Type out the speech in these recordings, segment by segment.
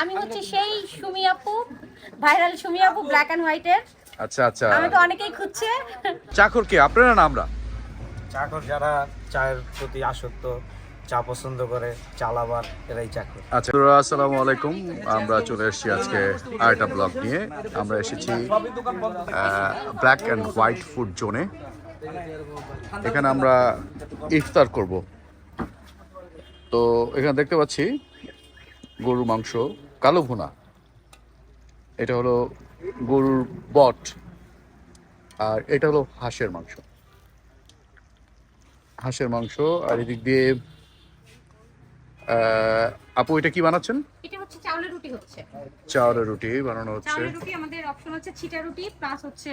আমি হচ্ছে সেই সুমি আপু ভাইরাল সুমি আপু ব্ল্যাক অ্যান্ড হোয়াইটের আচ্ছা আচ্ছা। আমি তো অনেকেই খুঁজছে। চাকর কে? আপনারা না আমরা? চাকর যারা চায়ের প্রতি আসক্ত চা পছন্দ করে চালাবার এরাই চাকর। আচ্ছা আসসালামু আলাইকুম। আমরা চলে এসেছি আজকে আরেকটা ব্লগ নিয়ে। আমরা এসেছি ব্ল্যাক অ্যান্ড হোয়াইট ফুড জোনে এখানে আমরা ইফতার করব। তো এখানে দেখতে পাচ্ছি গরুর মাংস। কালো ভুনা। এটা হলো গরুর বট আর এটা হলো হাঁসের মাংস। হাঁসের মাংস আর এদিক দিয়ে আপু এটা কি বানাচ্ছেন? এটা হচ্ছে চাউলের রুটি হচ্ছে। চাউলের রুটি বানানো হচ্ছে। চাউলের রুটি আমাদের অপশন হচ্ছে ছিটা রুটি প্লাস হচ্ছে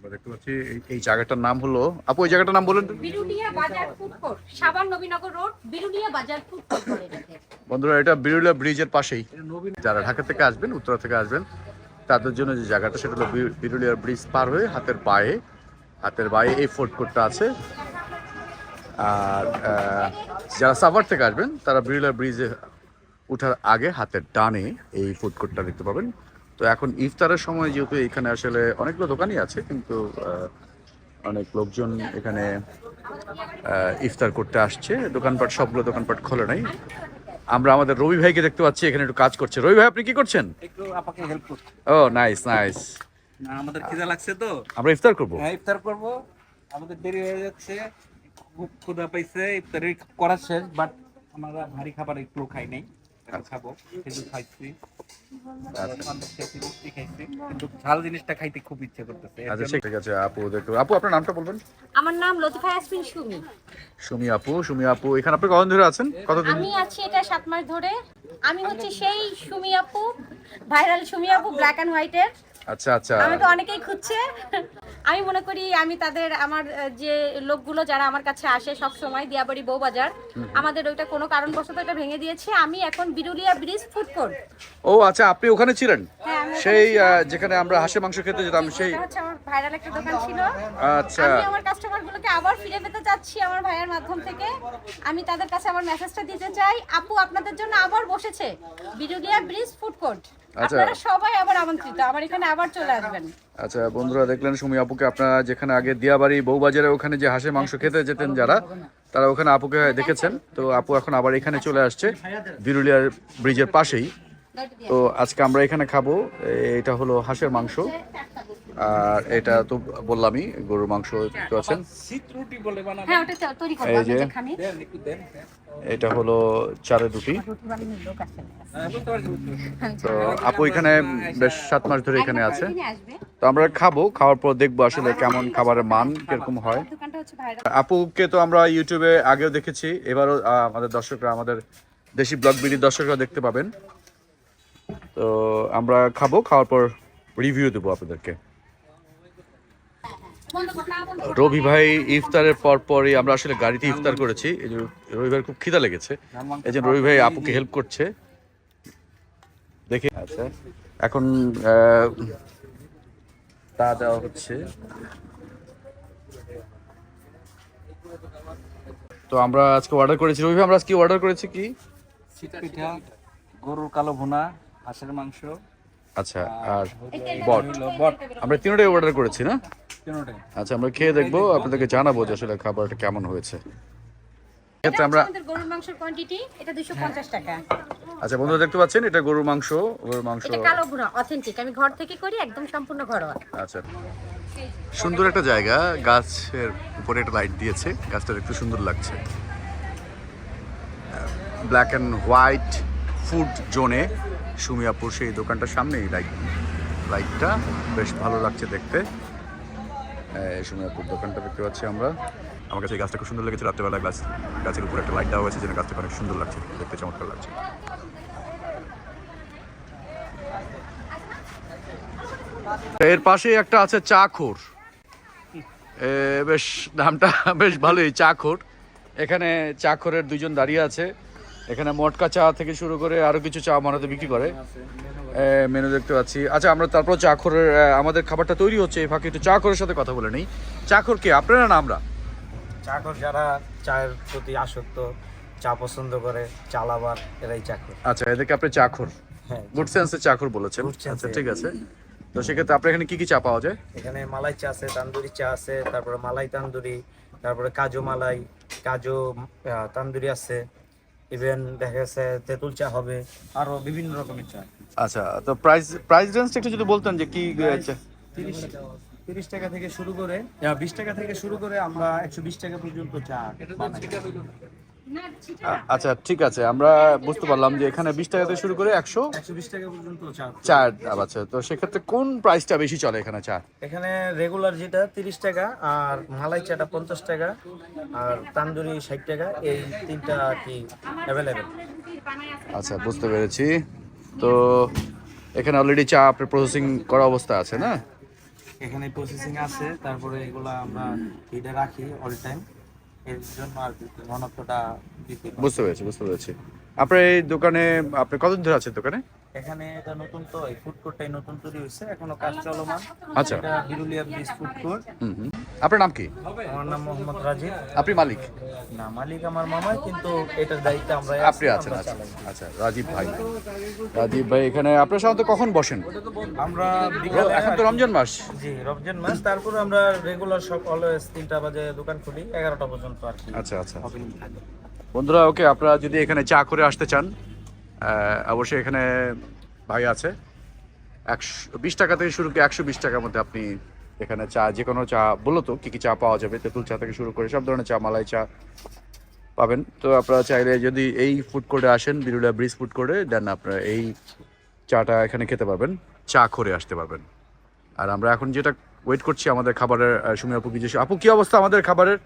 আমরা দেখতে পাচ্ছি এই- জায়গাটার নাম হলো আপু এই জায়গাটার নাম বলেন বিরুলিয়া বাজার ফুড কোর্ট সাবান নবীনগর রোড বিরুলিয়া বাজার ফুড কোর্ট বন্ধুরা এটা বিরুলিয়া ব্রিজের পাশেই। যারা ঢাকা থেকে আসবেন উত্তরা থেকে আসবেন তাদের জন্য যে জায়গাটা সেটা হলো বি- বিরুলিয়া ব্রিজ পার হয়ে হাতের পায়ে হাতের পায়ে এই ফুড কোর্টটা আছে। আর যারা সাভার থেকে আসবেন তারা বিরুলিয়া ব্রিজে ওঠার আগে হাতের ডানে এই ফুড কোর্টটা দেখতে পাবেন। তো এখন ইফতারের সময় যেহেতু এখানে আসলে অনেকগুলো দোকানই আছে কিন্তু অনেক লোকজন এখানে ইফতার করতে আসছে। দোকানপাট সবগুলো দোকানপাট খোলে নাই। আমরা আমাদের রবি ভাইকে দেখতে পাচ্ছি এখানে একটু কাজ করছে। রবি ভাই আপনি কি করছেন? ও নাইস নাইস আমাদের খিদা লাগছে তো। আমরা ইফতার করব? হ্যাঁ ইফতার করব। আমাদের দেরি হয়ে যাচ্ছে। খুব ক্ষুধা পাইছে ইফতারি করা শেষ বাট আমরা ভারী খাবার একটু খাই নাই। খাব। খেজুর খাইছি। সন্দেশ খাইছি, মিষ্টি খাইছি কিন্তু ঝাল জিনিসটা খাইতে খুব ইচ্ছে করতেছে আচ্ছা ঠিক আছে আপু দেখতে আপু আপনার নামটা বলবেন? আমার নাম লতিফা ইয়াসমিন সুমি। সুমি আপু সুমি আপু এখানে আপনি ধরে আছেন? কতদিন? আমি আছি এটা সাত মাস ধরে। আমি হচ্ছে সেই সুমি আপু ভাইরাল সুমি আপু ব্ল্যাক অ্যান্ড হোয়াইটের আচ্ছা আচ্ছা। আমি তো অনেকেই খুঁজছে। আমি মনে করি আমি তাদের আমার যে লোকগুলো যারা আমার কাছে আসে সব সময় দিয়াবাড়ি বউবাজার আমাদের ওইটা কোনো কারণবশত এটা ভেঙে দিয়েছে। আমি এখন বিরুলিয়া ব্রিজ ফুড কোর্ট ও আচ্ছা আপনি ওখানে ছিলেন? হ্যাঁ, সেই যেখানে আমরা হাঁসের মাংস খেতে যেতাম সেই এটা আমার ভাইরাল একটা দোকান ছিল। আচ্ছা। আমি আমার কাস্টমার আবার ফিরে পেতে চাচ্ছি আমার ভাইয়ের মাধ্যম থেকে। আমি তাদের কাছে আমার মেসেজটা দিতে চাই। আপু আপনাদের জন্য আবার বসেছে। বিরুলিয়া ব্রিজ ফুড কোর্ট আচ্ছা। আপনারা সবাই আবার আমন্ত্রিত। আমার এখানে আবার চলে আসবেন। আচ্ছা বন্ধুরা দেখলেন সুমি আপুকে আপনারা যেখানে আগে দিয়াবাড়ি বউবাজারে ওখানে যে হাঁসের মাংস খেতে যেতেন যারা তারা ওখানে আপুকে দেখেছেন। তো আপু এখন আবার এখানে চলে আসছে বিরুলিয়ার ব্রিজের পাশেই। তো আজকে আমরা এখানে খাব এটা হলো হাঁসের মাংস। আর এটা তো বললামই গরুর মাংস বলে বানাবো হ্যাঁ এই যে। একটু এটা হলো চারের রুটি। তো আপু এখানে বেশ সাত মাস ধরে এখানে আছে। তো আমরা খাব খাওয়ার পর দেখব আসলে কেমন খাবারের মান কীরকম হয়। আপুকে তো আমরা ইউটিউবে আগেও দেখেছি এবারও আমাদের দর্শকরা আমাদের দেশি ব্লগ বিডির দর্শকরা দেখতে পাবেন। তো আমরা খাব, খাওয়ার পর রিভিউ দেবো আপনাদেরকে। রবি ভাই ইফতারের পর পরই, আমরা আসলে গাড়িতে ইফতার করেছি। এই যে রবি ভাইয়ের খুব খিদা লেগেছে। এই যে রবি ভাই আপুকে হেল্প করছে। দেখে। আচ্ছা। এখন তা দেওয়া হচ্ছে। তো আমরা আজকে অর্ডার করেছি। রবি ভাই, আমরা আজকে অর্ডার করেছি কি? পিঠা, গরুর কালো ভুনা হাঁসের মাংস। আচ্ছা আর বট। বট। আমরা তিনটাই অর্ডার করেছি না? তিনটাই। আচ্ছা আমরা খেয়ে দেখব আপনাদেরকে জানাব যে আসলে খাবারটা কেমন হয়েছে। এটা আমরা গরুর মাংসের কোয়ান্টিটি এটা 250 টাকা। আচ্ছা বন্ধুরা দেখতে পাচ্ছেন এটা গরুর মাংস গরুর মাংস। এটা কালো ভুনা অথেন্টিক আমি ঘর থেকে করি একদম সম্পূর্ণ ঘরোয়া। আচ্ছা। সুন্দর একটা জায়গা গাছের উপরে একটা লাইট দিয়েছে গাছটা দেখতে সুন্দর লাগছে। ব্ল্যাক অ্যান্ড হোয়াইট ফুড জোনে সুমিয়াপুর সেই দোকানটার সামনেই লাইট লাইটটা বেশ ভালো লাগছে দেখতে। সুমিয়াপুর দোকানটা দেখতে পাচ্ছি আমরা। আমার কাছে এই গাছটা খুব সুন্দর লেগেছে। রাত্রেবেলা গাছ, গাছের উপরে একটা লাইট দেওয়া হয়েছে, যেন গাছটা অনেক সুন্দর লাগছে। দেখতে চমৎকার লাগছে। এর পাশে একটা আছে চাখোর। বেশ নামটা বেশ ভালোই, চাখোর। এখানে চাখরের দুজন দাঁড়িয়ে আছে। এখানে মটকা চা থেকে শুরু করে আরও কিছু চা হয় বিক্রি করে। মেনু দেখতে পাচ্ছি। আচ্ছা আমরা তারপর চাখরের আহ, আমাদের খাবারটা তৈরি হচ্ছে এই ফাঁকে। একটু চাখরের সাথে কথা বলে নেই। চাখর কে? আপনারা না আমরা? চা চাকর যারা চায়ের প্রতি আসক্ত চা পছন্দ করে চালাবার এরাই চা করে আচ্ছা এদেরকে আপনি চাখর। হ্যাঁ গুড সেন্সে চাখর বলেছেন। আচ্ছা ঠিক আছে। তো সেক্ষেত্রে আপনার এখানে কি কি চা পাওয়া যায়? এখানে মালাই চা আছে তান্দুরি চা আছে তারপরে মালাই তান্দুরি তারপরে কাজু মালাই কাজু তান্দুরি আছে ইভেন দেখা যাচ্ছে তেঁতুল চা হবে আরও বিভিন্ন রকমের চা। আচ্ছা তো প্রাইস প্রাইস রেঞ্জটা একটু যদি বলতেন যে কি তিরিশ তিরিশ টাকা থেকে শুরু করে বিশ টাকা থেকে শুরু করে আমরা একশো বিশ টাকা পর্যন্ত চা আচ্ছা ঠিক আছে। আমরা বুঝতে পারলাম যে এখানে বিশ টাকা থেকে শুরু করে একশো একশো বিশ টাকা পর্যন্ত চা চার আছে তো সেক্ষেত্রে কোন প্রাইসটা বেশি চলে এখানে চা এখানে রেগুলার যেটা তিরিশ টাকা আর মালাই চাটা পঞ্চাশ টাকা আর তান্দুরি ষাট টাকা এই তিনটা কি অ্যাভেলেবেল আচ্ছা বুঝতে পেরেছি। তো এখানে অলরেডি চা আপনার প্রসেসিং করা অবস্থা আছে না? এখানে প্রসেসিং আছে তারপরে এগুলা আমরা এটা রাখি অল টাইম এর জন্য আর ঘনত্বটা বুঝতে পেরেছি বুঝতে পেরেছি। আপনার এই দোকানে আপনি কতদিন ধরে আছেন দোকানে? এখানে এটা নতুন তো এই ফুড কোর্টটাই নতুন তৈরি হয়েছে এখনও কাজ চলমান। আচ্ছা। এটা বিরুলিয়া ব্রিজ ফুড কোর্ট হুম হুম। আপনার নাম কি? আমার নাম মোহাম্মদ রাজীব। আপনি মালিক? না মালিক আমার মামা কিন্তু এটার দায়িত্ব আমরা আপনি আছেন আচ্ছা আচ্ছা রাজীব ভাই। রাজীব ভাই এখানে আপনার সাধারণত কখন বসেন? আমরা এখন তো রমজান মাস। জি রমজান মাস। তারপরে আমরা রেগুলার সব অলওয়েজ তিনটা বাজে দোকান খুলি এগারোটা পর্যন্ত আর কি। আচ্ছা আচ্ছা। বন্ধুরা ওকে আপনারা যদি এখানে চা করে আসতে চান অবশ্যই এখানে ভাই আছে। একশো বিশ টাকা থেকে শুরু করে একশো বিশ টাকার মধ্যে আপনি এখানে চা যে কোনো চা বলো তো কী কী চা পাওয়া যাবে তেঁতুল চা থেকে শুরু করে সব ধরনের চা মালাই চা পাবেন। তো আপনারা চাইলে যদি এই ফুড কোর্টে আসেন বিরুলা ব্রিজ ফুড কোর্টে দেন আপনারা এই চাটা এখানে খেতে পারবেন চা করে আসতে পারবেন। আর আমরা এখন যেটা ওয়েট করছি আমাদের খাবারের আহ, সুমি আপু কি যে আপু কি অবস্থা আমাদের খাবারের।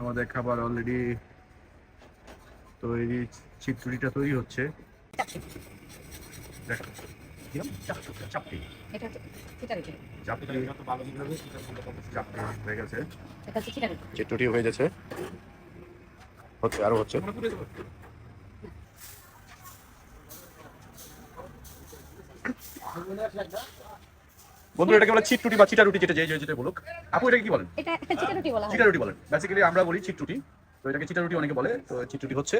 আমাদের খাবার অলরেডি তৈরি চিপচুড়িটা তৈরি হচ্ছে। দেখো, কিরম? চাপ- চাপটি। এটা হচ্ছে খিচাড়ি। চাপটি চাপটি হয়ে গেছে। এটা চিটুটি হয়ে গেছে। হচ্ছে আরও হচ্ছে। বন্ধু এটাকে বলে চিটটুটি বা চিটা রুটি যেটা যে যেটা বলুক। আপু এটাকে কি বলেন? এটা চিটারুটি বলা হয়। চিটা রুটি বলেন। বেসিক্যালি আমরা বলি চিটটুটি তো এটাকে চিটা রুটি অনেকে বলে। তো চিটটুটি হচ্ছে?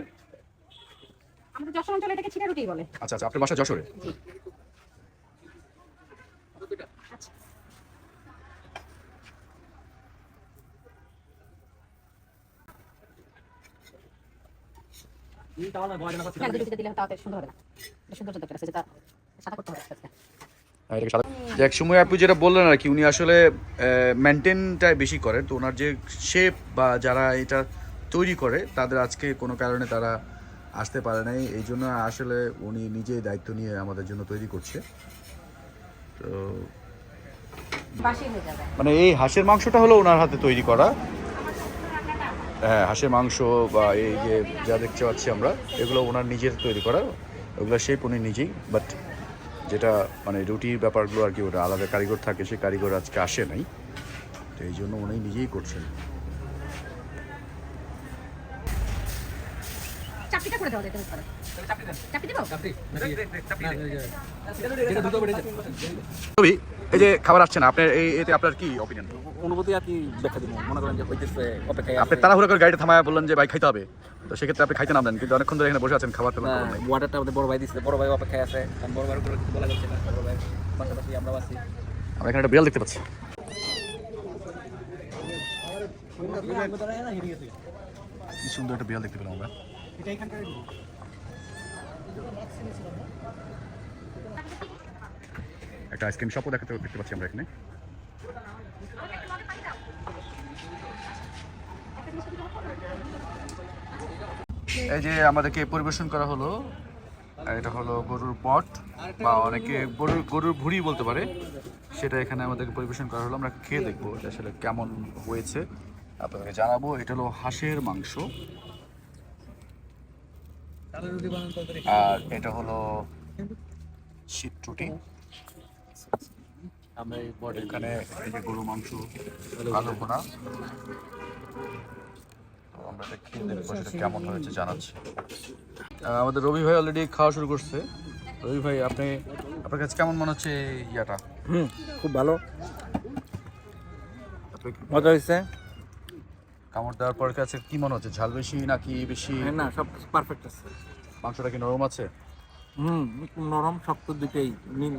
আমাদের যশোর অঞ্চলে এটাকে চিটারুটি বলে। আচ্ছা আচ্ছা আপনার বাসা যশোরে না দুটো দিলে তাও সুন্দর হবে না এটা সুন্দর সুন্দর আছে যেটা সাদা করতে হবে আস্তে আস্তে। হ্যাঁ, এটাকে সাদা- যে এক সময় আপু যেটা বললেন আর কি উনি আসলে মেনটেনটা বেশি করেন তো ওনার যে শেপ বা যারা এটা তৈরি করে তাদের আজকে কোনো কারণে তারা আসতে পারে নাই এই জন্য আসলে উনি নিজেই দায়িত্ব নিয়ে আমাদের জন্য তৈরি করছে। তো হয়ে মানে এই হাঁসের মাংসটা হলো ওনার হাতে তৈরি করা হ্যাঁ হাঁসের মাংস বা এই যে যা দেখতে পাচ্ছি আমরা, এগুলো ওনার নিজের তৈরি করা। ওগুলো শেপ উনি নিজেই বাট যেটা মানে রুটির ব্যাপারগুলো আর কি ওটা আলাদা কারিগর থাকে সেই কারিগর আজকে আসে নাই। তো এই জন্য উনি নিজেই করছেন। চাপটিটা করে দাও যেতে পারে। তবে এই যে খাবার আসছে না আপনার এই এতে আপনার কি অপিনিয়ন অনুভূতি আর কি ব্যাখ্যা দিব? মনে করেন যে হইতেছে অপেক্ষায় আপনি তাড়াহুড়ো করে গাড়িটা থামায় বললেন যে ভাই খাইতে হবে। তো সেক্ষেত্রে আপনি খাইতে নামলেন কিন্তু অনেকক্ষণ ধরে এখানে বসে আছেন খাবার নাই ওয়াটারটা আমাদের বড় ভাই দিচ্ছে বড় ভাই অপেক্ষায় আছে। কারণ বড় ভাইয়ের উপরে কিছু বলা যাচ্ছে না বড় ভাই পাশাপাশি আমরাও আছি। আমরা এখানে একটা বিড়াল দেখতে পাচ্ছি। কি সুন্দর একটা বিড়াল দেখতে পেলাম আমরা। একটা আইসক্রিম শপও দেখাতে দেখতে পাচ্ছি আমরা এখানে। এই যে আমাদেরকে পরিবেশন করা হলো এটা হলো গরুর পট, বা অনেকে গরুর গরুর ভুড়ি বলতে পারে। সেটা এখানে আমাদেরকে পরিবেশন করা হলো, আমরা খেয়ে দেখব এটা আসলে কেমন হয়েছে। আপনাদেরকে জানাব, এটা হলো হাঁসের মাংস। আর এটা হলো শীত রুটি। আমরা এই এখানে এই যে গরু মাংস আলু ভোনা। আমরা এটা খেয়ে দেখব সেটা কেমন হয়েছে জানাচ্ছি। আমাদের রবি ভাই অলরেডি খাওয়া শুরু করছে। রবি ভাই আপনি আপনার কাছে কেমন মনে হচ্ছে ইয়াটা? হুম খুব ভালো। মজা হয়েছে? কামড় দেওয়ার পর কাছে কি মনে হচ্ছে? ঝাল বেশি নাকি বেশি? হ্যাঁ, না সব পারফেক্ট আছে। মাংসটা কি নরম আছে? হুম নরম শক্ত দুটেই মিল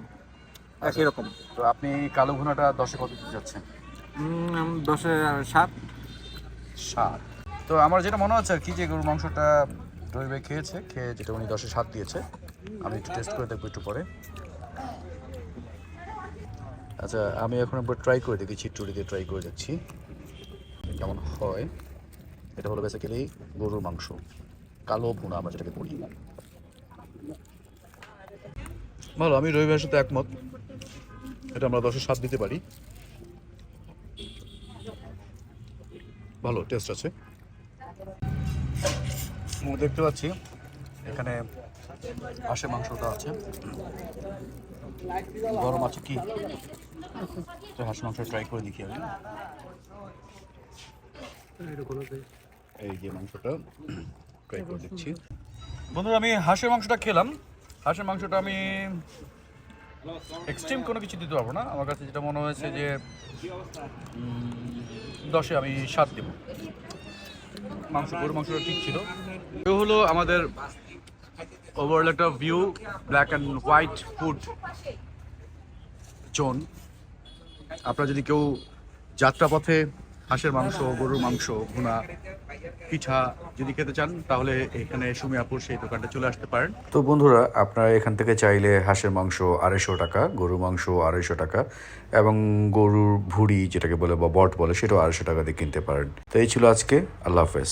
একই রকম। তো আপনি কালো ভুনাটা দশে কত দিতে যাচ্ছেন দশে সাত। সাত। তো আমার যেটা মনে হচ্ছে আর কি যে গরুর মাংসটা দই ভাই খেয়েছে খেয়ে যেটা উনি দশে সাত দিয়েছে আমি একটু টেস্ট করে দেখব একটু পরে। আচ্ছা আমি এখন একবার ট্রাই করে দেখি চিট্টুরি দিয়ে ট্রাই করে দেখছি। কেমন হয়? এটা হলো বেসিক্যালি গরুর মাংস। কালো ভুনা আমরা যেটাকে বলি। ভালো, আমি রবিবার সাথে একমত। এটা আমরা দশে সাত দিতে পারি। ভালো টেস্ট আছে। দেখতে পাচ্ছি, এখানে হাঁসের মাংসটা আছে। গরম আছে কি? হাঁস মাংস ট্রাই করে দেখি আমি। এই যে মাংসটা ট্রাই করে দেখছি। বন্ধুরা, আমি হাঁসের মাংসটা খেলাম। হাঁসের মাংসটা আমি এক্সট্রিম কোনো কিছু দিতে পারব না। আমার কাছে যেটা মনে হয়েছে যে দশে আমি সাত দেবো। মাংস, গরুর মাংসটা ঠিক ছিল। এ হলো আমাদের ওভারঅল একটা view black and white food zone আপনারা যদি কেউ যাত্রাপথে হাঁসের মাংস, গরুর মাংস ঘুনা পিঠা যদি খেতে চান, তাহলে এখানে সুমিয়াপুর সেই দোকানটা চলে আসতে পারেন। তো বন্ধুরা, আপনারা এখান থেকে চাইলে হাঁসের মাংস আড়াইশো টাকা, গরুর মাংস আড়াইশো টাকা এবং গরুর ভুড়ি যেটাকে বলে বা বট বলে, সেটাও আড়াইশো টাকা দিয়ে কিনতে পারেন। তো এই ছিল আজকে। আল্লাহ হাফেজ।